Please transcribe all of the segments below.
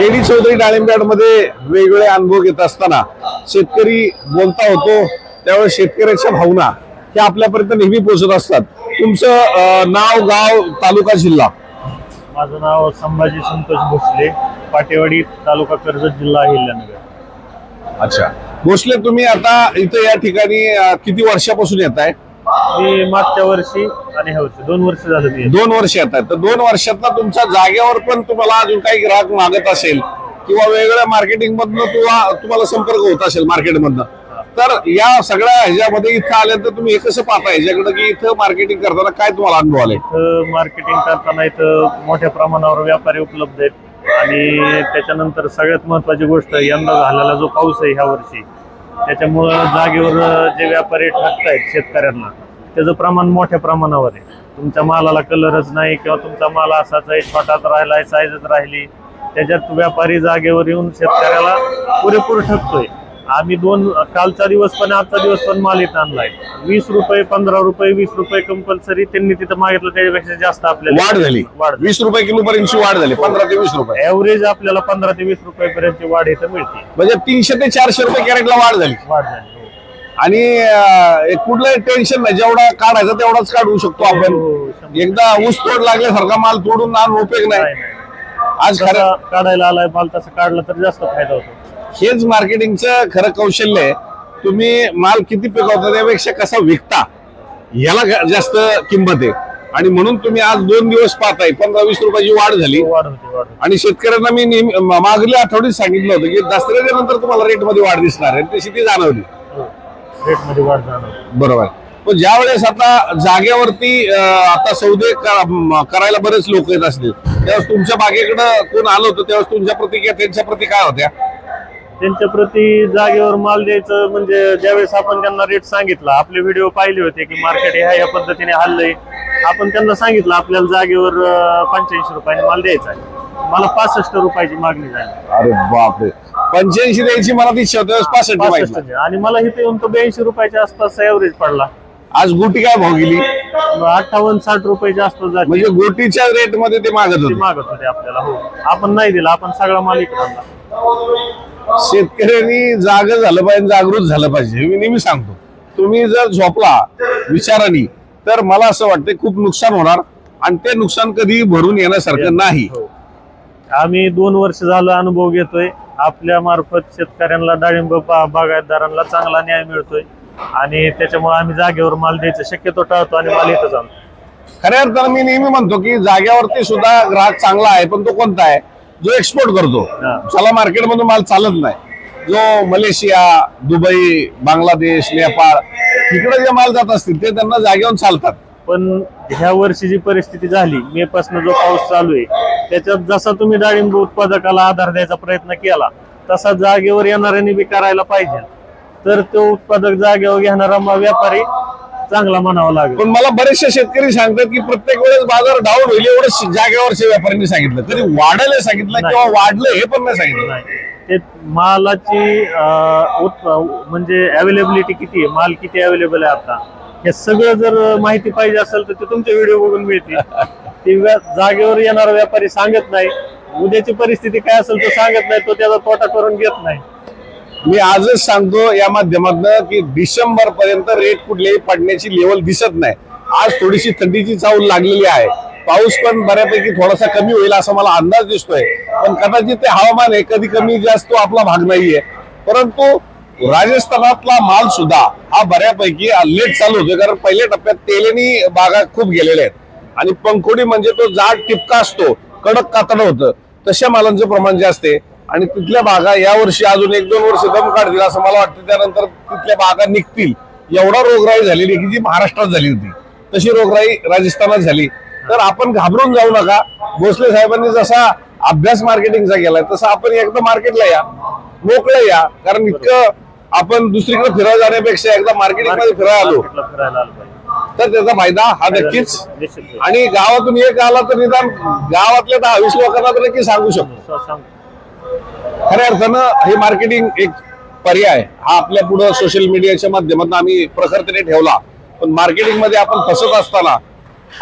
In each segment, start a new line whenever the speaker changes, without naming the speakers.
KD Chaudhari डाळिंब्याडमध्ये वेगवेगळे अनुभव घेत असताना शेतकरी बोलता होतो त्यावेळेस शेतकऱ्याच्या भावना ह्या आपल्यापर्यंत नेहमी पोहोचत असतात. तुमचं नाव गाव तालुका जिल्हा?
माझं नाव संभाजी संतोष भोसले पाटेवाडी तालुका कर्जत जिल्हा अहिल्यानगर.
अच्छा. भोसले तुम्ही आता इथं या ठिकाणी किती वर्षापासून येत आहे
मी मागच्या वर्षी आणि ह्या वर्षी दोन वर्ष झालं मी.
दोन वर्ष आहेत. तर दोन वर्षात तुमच्या जागेवर पण तुम्हाला अजून काही ग्राहक मागत असेल किंवा वेगवेगळ्या मार्केटिंग मधनं किंवा तुम्हाला संपर्क होत असेल मार्केटमधनं तर या सगळ्या ह्याच्यामध्ये इथं आल्यानंतर तुम्ही हे कसं पाहता ह्याच्याकडे की इथं मार्केटिंग करताना काय तुम्हाला अनुभव आले
इथं मार्केटिंग करताना इथं मोठ्या प्रमाणावर व्यापारी उपलब्ध आहेत. आणि त्याच्यानंतर सगळ्यात महत्वाची गोष्ट यंदा झालेला जो पाऊस आहे ह्या वर्षी त्याच्यामुळं जागेवर जे व्यापारी ठगतायत शेतकऱ्यांना त्याचं प्रमाण मोठ्या प्रमाणावर आहे. तुमच्या मालाला कलरच नाही किंवा तुमचा माल असाच आहे छोटाच राहिलाय साईजच राहिली त्याच्यात व्यापारी जागेवर येऊन शेतकऱ्याला पुरेपूर ठकतोय आम्ही दोन कालचा दिवस पण आजचा दिवस पण माल इथं आणलाय. वीस रुपये पंधरा रुपये वीस रुपये कंपल्सरी त्यांनी तिथं मागितलं त्याच्यापेक्षा जास्त आपल्याला
वाढ झाली.
वाढ
वीस रुपये किलो पर्यंतची वाढ झाली पंधरा ते वीस रुपये.
ऍव्हरेज आपल्याला पंधरा ते वीस रुपयापर्यंतची वाढ इथं मिळते.
म्हणजे तीनशे ते चारशे रुपये कॅरेटला वाढ झाली.
वाढ झाली हो.
आणि अं, एक कुठलंही टेन्शन नाही जेवढा काढायचा तेवढाच काढू शकतो
हो,
आपण.
हो, शंभर.
एकदा ऊस तोड लागल्यासारखा माल तोडून आणून उपयोग
नाही,
नाही
नाही.
आज खरं
जसा काढायला आलाय माल तसं काढला तर जास्त फायदा होतो.
हेच मार्केटिंगचं खरं कौशल्य आहे. तुम्ही माल किती पिकवता त्यापेक्षा कसा विकता याला जास्त किंमत आहे. आणि म्हणून तुम्ही आज दोन दिवस पाहताय पंधरा वीस रुपयाची वाढ झाली.
होते
आणि शेतकऱ्यांना मी मागल्या आठवड्यात सांगितलं होतं की दसऱ्याच्या नंतर तुम्हाला रेटमध्ये वाढ दिसणार आहे. तशी ती जाणवली.
रेटमध्ये वाढ जाणवते
बरोबर पण ज्या वेळेस आता जागेवरती आता सौदे करायला बरेच लोक येत असतील त्यावेळेस तुमच्या बागेकडे कोण आलं होतं त्यावेळेस तुमच्या प्रतिक्रिया त्यांच्या प्रति काय होत्या?
त्यांच्या प्रती जागेवर माल द्यायचं म्हणजे ज्यावेळेस आपण त्यांना रेट सांगितला आपले व्हिडिओ पाहिले होते की मार्केट ह्या या पद्धतीने हल्लंय. आपण त्यांना सांगितलं आपल्याला जागेवर पंच्याऐंशी रुपयाने माल द्यायचा आहे. मला पासष्ट रुपयाची मागणी झाली.
अरे बापरे. पंच्याऐंशी द्यायची मला ती पासष्ट
पासष्ट
माहिती
आणि मला इथे येऊन तो ब्याऐंशी रुपयाच्या आसपास एव्हरेज पडला.
आज गोटी काय भाव गेली?
अठ्ठावन्न साठ रुपयाच्या आसपास जाते.
म्हणजे गोटीच्या रेटमध्ये ते मागत
ते
होते.
मागत होते आपल्याला हो. आपण नाही दिला आपण सगळा माल इकडे आणला.
शेतकऱ्यांनी जाग झालं पाहिजे जागृत झालं पाहिजे हे मी नेहमी सांगतो. तुम्ही जर झोपला विचाराने तर मला असं वाटतं खूप नुकसान होणार आणि ते नुकसान कधी भरून येण्यासारखं नाही.
हो. आम्ही दोन वर्ष झालं अनुभव घेतोय. आपल्या मार्फत शेतकऱ्यांना डाळिंब बागायतदारांना चांगला न्याय मिळतोय. आणि त्याच्यामुळे आम्ही जागेवर माल द्यायचं शक्यतो टाळतो आणि माल इथं आणतो
खऱ्या अर्थानं मी नेहमी म्हणतो की जाग्यावरती सुद्धा ग्राहक चांगला आहे पण तो कोणता आहे? जो एक्सपोर्ट करतो. त्याला मार्केटमधून माल चालत नाही. जो मलेशिया दुबई बांगलादेश नेपाळ तिकडे जे माल जात असतील ते त्यांना जागेवर चालतात.
पण ह्या वर्षी जी परिस्थिती झाली मे पासून जो पाऊस चालू आहे त्याच्यात जसा तुम्ही डाळिंब उत्पादकाला आधार द्यायचा प्रयत्न केला तसा जागेवर येणाऱ्यांनी बी करायला पाहिजे. तर तो उत्पादक जागेवर घेणारा व्यापारी चांगला म्हणावा लागेल.
पण मला बरेचसे शेतकरी सांगतात की प्रत्येक वेळेस बाजार डाऊन होईल एवढं जागेवरच्या व्यापाऱ्यांनी सांगितलं. कधी वाढायला सांगितलं. किंवा वाढलं हे पण नाही सांगितलं.
नाही. ते मालाची अं, उत- म्हणजे अवेलेबिलिटी किती आहे? माल किती अवेलेबल आहे आता? हे सगळं जर माहिती पाहिजे असेल तर ते तुमचे व्हिडिओ बघून मिळतील. ते व्या- जागेवर येणारा व्यापारी सांगत नाही. उद्याची परिस्थिती काय असेल तो सांगत नाही तो त्याचा तोटा करून घेत नाही.
मी आजच सांगतो या माध्यमातून की डिसेंबर पर्यंत रेट कुठल्याही पडण्याची लेवल दिसत नाही. आज थोडीशी थंडीची चावल लागलेली आहे. पाऊस पण बऱ्यापैकी थोडासा कमी होईल असा मला अंदाज दिसतोय. पण कदाचित ते हवामान आहे कधी कमी जास्त आपला भाग नाहीये. परंतु राजस्थानातला माल सुद्धा हा बऱ्यापैकी लेट चालू होतोय. कारण पहिल्या टप्प्यात तेलेनी बागा खूप गेलेल्या आहेत. आणि पंखोडी म्हणजे तो जाड टिपका असतो. कडक कातड होतं. तशा मालांचं प्रमाण जास्त आहे. आणि तिथल्या बागा यावर्षी अजून एक दोन वर्ष दम काढतील असं मला वाटतं. त्यानंतर तिथल्या बागा निघतील. एवढा रोगराई झालेली की जी महाराष्ट्रात झाली होती तशी रोगराई राजस्थानात झाली. तर आपण घाबरून जाऊ नका. भोसले साहेबांनी जसा अभ्यास मार्केटिंगचा केलाय तसा आपण एकदा मार्केटला या. मोकळं या. कारण इतकं आपण दुसरीकडे फिरायला जाण्यापेक्षा एकदा मार्केटिंगमध्ये फिरायला आलो तर त्याचा फायदा हा नक्कीच. आणि गावातून एक आला तर निदान गावातल्या दहा वीस लोकांना तर नक्की सांगू शकतो. खऱ्या अर्थानं हे मार्केटिंग एक पर्याय हा आपल्या पुढे सोशल मीडियाच्या माध्यमातून आम्ही प्रखरतेने ठेवला. पण मार्केटिंगमध्ये आपण फसत असताना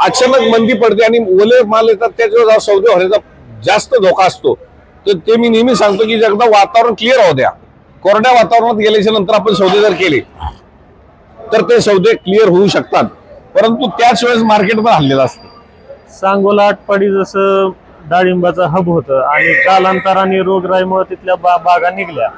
अचानक मंदी पडते आणि ओले माल येतात त्याच्यावर सौदे होण्याचा जास्त धोका असतो. तर ते मी नेहमी सांगतो की एकदा वातावरण क्लिअर होऊ द्या. कोरड्या वातावरणात गेल्याच्यानंतर आपण सौदे जर केले तर ते सौदे क्लिअर होऊ शकतात. परंतु त्याच वेळेस मार्केट पण हल्लेलं असतं.
सांगोला आटपाडी जसं डाळिंबाचं हब होतं आणि कालांतराने रोगराईमुळे तिथल्या बा बागा निघल्या.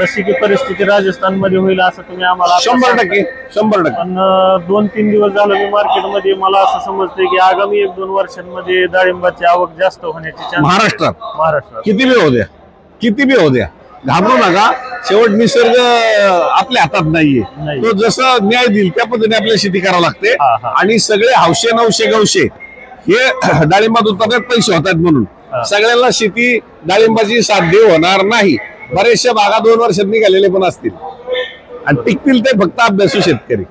जशी की परिस्थिती राजस्थानमध्ये होईल असं तुम्ही आम्हाला आता
शंभर. टक्के शंभर टक्के.
पण अं, दोन तीन दिवस झालं मी मार्केटमध्ये मला असं समजतंय की आगामी एक दोन वर्षांमध्ये डाळिंबाची आवक जास्त होण्याची
महाराष्ट्रात?
महाराष्ट्रात.
किती बी होऊ द्या. किती बी होऊ द्या. घाबरू नका. शेवट निसर्ग आपल्या हातात नाहीये.
नाही.
तो जसं न्याय देईल त्या पद्धतीने आपल्याला शेती करावी लागते.
हा, हा.
आणि सगळे हौशे नवशे गवशे हे डाळिंबात उत्पादनात पैसे होतात म्हणून. सगळ्याला शेती डाळिंबाची साध्य होणार नाही. बरेचशा बागा दोन वर्षात निघालेले पण असतील. आणि टिकतील ते फक्त अभ्यासू शेतकरी.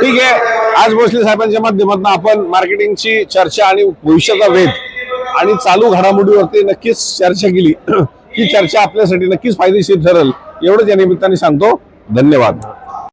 ठीक आहे. आज भोसले साहेबांच्या माध्यमातून आपण मार्केटिंगची चर्चा आणि भविष्याचा वेध आणि चालू घडामोडीवरती नक्कीच चर्चा केली. ही चर्चा आपल्यासाठी नक्कीच फायदेशीर ठरेल. एवढंच या निमित्ताने सांगतो. धन्यवाद.